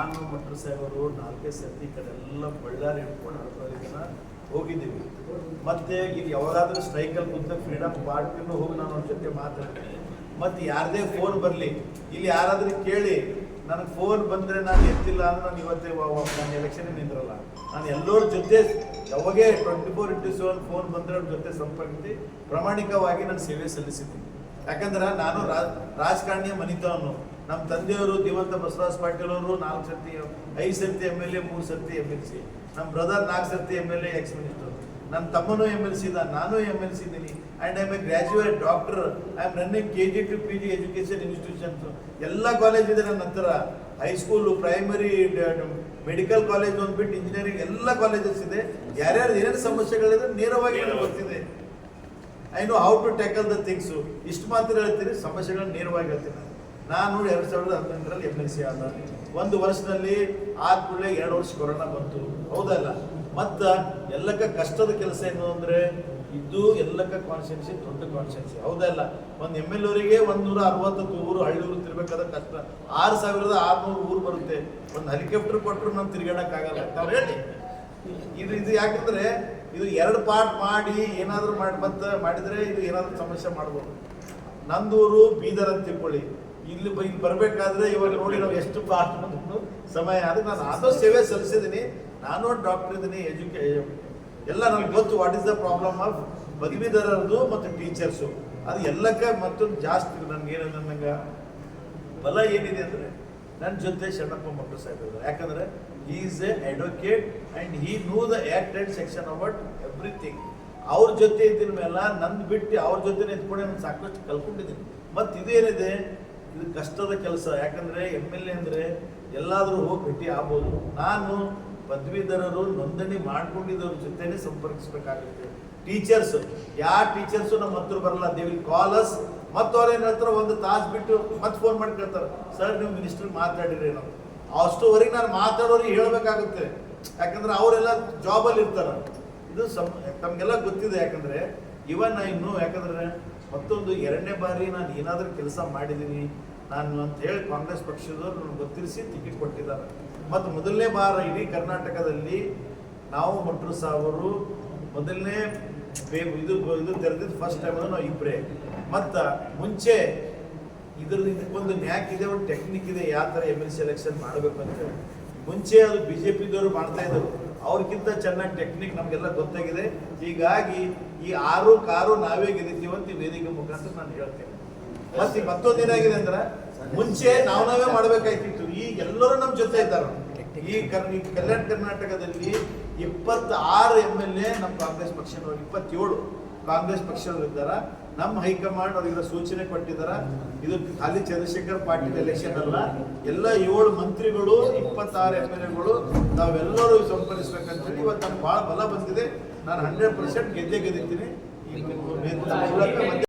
ನಾನು ಮಟ್ರ ಸಾಹೇಬರು, ನಾಲ್ಕೇ ಸರ್ತಿ ಈ ಕಡೆ ಎಲ್ಲ ಬಳ್ಳಾರಿ ಹಿಡ್ಕೊಂಡು ಹರಪಳ್ಳಿ ಜನ ಹೋಗಿದ್ದೀವಿ. ಮತ್ತೆ ಇಲ್ಲಿ ಯಾವಾಗಾದ್ರೂ ಸ್ಟ್ರೈಕಲ್ಲಿ ಕುಂತ ಫ್ರೀಡಮ್ ಪಾರ್ಟಿನೂ ಹೋಗಿ ನಾನು ಅವ್ರ ಜೊತೆ ಮಾತಾಡ್ತೀನಿ. ಮತ್ತೆ ಯಾರದೇ ಫೋನ್ ಬರಲಿ, ಇಲ್ಲಿ ಯಾರಾದ್ರೂ ಕೇಳಿ, ನನಗೆ ಫೋನ್ ಬಂದರೆ ನಾನು ಎತ್ತಿಲ್ಲ ಅಂದ್ರೆ ನಾನು ಇವತ್ತೇ ನಾನು ಎಲೆಕ್ಷನ್ ನಿಂದ್ರಲ್ಲ. ನಾನು ಎಲ್ಲರ ಜೊತೆ ಯಾವಾಗೇ twenty four into seven phone ಬಂದರೆ ಅವ್ರ ಜೊತೆ ಸಂಪರ್ಕಿಸಿ, ಪ್ರಾಮಾಣಿಕವಾಗಿ ನಾನು ಸೇವೆ ಸಲ್ಲಿಸಿದ್ದೀನಿ. ಯಾಕಂದ್ರೆ ನಾನು ರಾಜ್ ರಾಜಕಾರಣಿಯ ಮನಿತವನು ನಮ್ಮ ತಂದೆಯವರು ದಿವಂತ ಬಸವರಾಜ ಪಾಟೀಲ್ ಅವರು ನಾಲ್ಕು ಸರ್ತಿ ಐದು ಸರ್ತಿ ಎಂ ಎಲ್ ಎ ಮೂರು ಸರ್ತಿ ಎಂ ಎಲ್ ಸಿ. ನಮ್ಮ ಬ್ರದರ್ ನಾಲ್ಕು ಸರ್ತಿ M L A ex minister ನನ್ನ ತಮ್ಮನು ಎಂ ಎಲ್ ಸಿ ಇದ್ದ ನಾನು ಎಂ ಎಲ್ ಸಿ ಇದ್ದೀನಿ and I M A graduate doctor I am running K G to P G education institutions ಎಲ್ಲ college ಇದೆ ನನ್ನ ಹತ್ರ. High school primary medical college ಅಂದ್ಬಿಟ್ಟು ಇಂಜಿನಿಯರಿಂಗ್ ಎಲ್ಲ ಕಾಲೇಜಸ್ ಇದೆ. ಯಾರ್ಯಾರು ಏನೇನು ಸಮಸ್ಯೆಗಳಿದೆ ನೇರವಾಗಿ ಗೊತ್ತಿದೆ. I know how to tackle the things ಇಷ್ಟು ಮಾತ್ರ ಹೇಳ್ತೀನಿ. ಸಮಸ್ಯೆಗಳನ್ನ ನೇರವಾಗಿ ಹೇಳ್ತೀನಿ ನಾನು. ನಾನು ಎರಡು ಸಾವಿರದ ಹದಿನೆಂಟರಲ್ಲಿ ಎಂ ಎಲ್ ಸಿ ಆದ. ಒಂದು ವರ್ಷದಲ್ಲಿ ಆದ ಕೂಡಲೇ ಎರಡು ವರ್ಷ ಕೊರೋನಾ ಬಂತು. ಹೌದಲ್ಲ? ಮತ್ತು ಎಲ್ಲಕ್ಕ ಕಷ್ಟದ ಕೆಲಸ ಏನು ಅಂದರೆ ಇದು ಎಲ್ಲಕ್ಕ ಕಾನ್ಸ್ಟಿಟ್ಯೂನ್ಸಿ ದೊಡ್ಡ ಕಾನ್ಸ್ಟಿಟ್ಯೂನ್ಸಿ ಹೌದಲ್ಲ? ಒಂದು ಎಂ ಎಲ್ ಅವರಿಗೆ ಒಂದು ನೂರ ಅರವತ್ತು ಊರು ಹಳ್ಳಿ ಊರು ತಿರ್ಬೇಕಾದ್ರೆ ಕಷ್ಟ. ಆರು ಸಾವಿರದ ಆರುನೂರು ಊರು ಬರುತ್ತೆ. ಒಂದು ಹೆಲಿಕಾಪ್ಟರ್ ಕೊಟ್ಟರು ನಾನು ತಿರ್ಗಾಡಕ್ಕಾಗಲ್ಲ. ಅಂತ ಹೇಳಿ. ಇದು ಇದು ಯಾಕಂದ್ರೆ ಇದು ಎರಡು ಪಾರ್ಟ್ ಮಾಡಿ ಏನಾದರೂ ಮಾಡಿ ಬಂತ ಮಾಡಿದ್ರೆ ಇದು ಏನಾದರೂ ಸಮಸ್ಯೆ ಮಾಡ್ಬೋದು. ನಂದೂರು ಬೀದರ್ ಅಂತ ತಿಳ್ಕೊಳ್ಳಿ. ಇಲ್ಲಿ ಇಲ್ಲಿ ಬರಬೇಕಾದ್ರೆ ಇವಾಗ ನೋಡಿ ನಾವು ಎಷ್ಟು ಪಾರ್ಟ್ ಬಂದು ಸಮಯ. ಅದಕ್ಕೆ ನಾನು ಆದಷ್ಟು ಸೇವೆ ಸಲ್ಲಿಸಿದ್ದೀನಿ. ನಾನು ಡಾಕ್ಟರ್ ಇದ್ದೀನಿ ಎಜುಕೇ ಎಲ್ಲ ನನಗೆ ಗೊತ್ತು what is the problem of ಪದವೀಧರರದು ಮತ್ತು ಟೀಚರ್ಸು ಅದು ಎಲ್ಲಕ್ಕೆ ಮತ್ತೊಂದು ಜಾಸ್ತಿ ನನಗೆ ಏನು ನನಗೆ ಬಲ ಏನಿದೆ ಅಂದರೆ ನನ್ನ ಜೊತೆ ಶರಣಪ್ಪ ಮಕ್ಕಳು ಸಾಹೇಬ್ ಇದ್ದಾರೆ. ಯಾಕಂದ್ರೆ he is a advocate and he know the act and section about everything ಅವ್ರ ಜೊತೆ ಇದ್ದಿನ ಮೇಲೆ ನಂದು ಬಿಟ್ಟು ಅವ್ರ ಜೊತೆ ನಿಂತ್ಕೊಂಡೆ ನಾನು ಸಾಕಷ್ಟು ಕಲ್ಕೊಂಡಿದ್ದೀನಿ ಮತ್ತು ಇದೇನಿದೆ ಇದು ಕಷ್ಟದ ಕೆಲಸ. ಯಾಕಂದ್ರೆ ಎಂ ಎಲ್ ಎ ಅಂದರೆ ಎಲ್ಲಾದರೂ ಹೋಗಿ ಭೇಟಿ ಆಗ್ಬೋದು. ನಾನು ಪದವೀಧರರು ನೋಂದಣಿ ಮಾಡ್ಕೊಂಡಿದ್ದವ್ರ ಜೊತೆನೇ ಸಂಪರ್ಕಿಸ್ಬೇಕಾಗುತ್ತೆ. ಟೀಚರ್ಸ್ ಯಾವ ಟೀಚರ್ಸು ನಮ್ಮ ಹತ್ರ ಬರಲ್ಲ ದೇ ವಿಲ್ ಕಾಲ್ ಅಸ್ ಮತ್ತು ಅವ್ರು ಏನ್ ಹೇಳ್ತಾರೆ ಒಂದು ತಾಸು ಬಿಟ್ಟು ಮತ್ತೆ ಫೋನ್ ಮಾಡಿ ಕೇಳ್ತಾರೆ ಸರ್ ನೀವು ಮಿನಿಸ್ಟರ್ ಮಾತಾಡಿರಿ ನಾವು ಅಷ್ಟುವರೆಗೆ ನಾನು ಮಾತಾಡೋರಿಗೆ ಹೇಳಬೇಕಾಗುತ್ತೆ. ಯಾಕಂದ್ರೆ ಅವರೆಲ್ಲ ಜಾಬಲ್ಲಿ ಇರ್ತಾರೆ. ಇದು ಸಮ್, ತಮಗೆಲ್ಲ ಗೊತ್ತಿದೆ, ಯಾಕಂದ್ರೆ ಇವನ್ ನಾ ಇನ್ನು ಯಾಕಂದ್ರೆ ಮತ್ತೊಂದು ಎರಡನೇ ಬಾರಿ ನಾನು ಏನಾದರೂ ಕೆಲಸ ಮಾಡಿದ್ದೀನಿ ನಾನು ಅಂತ ಹೇಳಿ ಕಾಂಗ್ರೆಸ್ ಪಕ್ಷದವ್ರು ನನಗೆ ಗೊತ್ತಿರಿಸಿ ಟಿಕೆಟ್ ಕೊಟ್ಟಿದ್ದಾರೆ. ಮತ್ತು ಮೊದಲನೇ ಬಾರ ಇಡೀ ಕರ್ನಾಟಕದಲ್ಲಿ ನಾವು ಭಟ್ರು ಸಾವರು ಮೊದಲನೇ ಇದು ಇದು ತೆರೆದಿದ್ದು ಫಸ್ಟ್ ಟೈಮ್ ನಾವು ಇಬ್ಬರೇ ಮತ್ತು ಮುಂಚೆ ಇದ್ರದ್ದು ಇದಕ್ಕೊಂದು ನ್ಯಾಕ್ ಇದೆ, ಒಂದು ಟೆಕ್ನಿಕ್ ಇದೆ, ಯಾವ ಥರ ಎಂ ಎಲ್ ಸಿ ಎಲೆಕ್ಷನ್ ಮಾಡಬೇಕು. ಮುಂಚೆ ಅದು ಬಿ ಜೆ ಪಿದವರು ಮಾಡ್ತಾ ಇದ್ದರು ಅವ್ರಿಗಿಂತ ಚೆನ್ನಾಗಿ ಟೆಕ್ನಿಕ್ ನಮಗೆಲ್ಲ ಗೊತ್ತಾಗಿದೆ. ಹೀಗಾಗಿ ಈ ಆರು ಕಾರು ನಾವೇ ಗೆದ್ದಿದ್ದೀವಿ ಅಂತ ಈ ವೇದಿಕೆ ಮುಖಾಂತರ ನಾನು ಹೇಳ್ತೇನೆ. ಮತ್ತೆ ಮತ್ತೊಂದು ಏನಾಗಿದೆ ಅಂದ್ರೆ, ಮುಂಚೆ ನಾವು ನಾವೇ ಮಾಡ್ಬೇಕಾಯ್ತಿತ್ತು. ಈಗ ಎಲ್ಲರೂ ನಮ್ಮ ಜೊತೆ ಇದ್ದಾರೆ ಈ ಕರ್ ಕಲ್ಯಾಣ ಕರ್ನಾಟಕದಲ್ಲಿ ಇಪ್ಪತ್ತಾರು ಎಂ ಎಲ್ ಎ ನಮ್ಮ ಕಾಂಗ್ರೆಸ್ ಪಕ್ಷದವರು, ಇಪ್ಪತ್ತೇಳು ಕಾಂಗ್ರೆಸ್ ಪಕ್ಷದವರು ಇದ್ದಾರೆ? ನಮ್ಮ ಹೈಕಮಾಂಡ್ ಅವರಿಗೆಲ್ಲ ಸೂಚನೆ ಕೊಟ್ಟಿದ್ದಾರೆ ಇದು ಖಾಲಿ ಚಂದ್ರಶೇಖರ್ ಪಾಟೀಲ್ ಎಲೆಕ್ಷನ್ ಅಲ್ಲ, ಎಲ್ಲ ಏಳು ಮಂತ್ರಿಗಳು, ಇಪ್ಪತ್ತಾರು ಎಂ ಎಲ್ ಎಗಳು ನಾವೆಲ್ಲರೂ ಸಂಪರ್ಕಿಸ್ಬೇಕಂತ ಹೇಳಿ ಇವತ್ತು ನಮ್ಗೆ ಭಾಳ ಬಲ ಬಂದಿದೆ. ನಾನು ಹಂಡ್ರೆಡ್ ಪರ್ಸೆಂಟ್ ಗೆದ್ದೆ ಗೆದ್ದಿದ್ದೀನಿ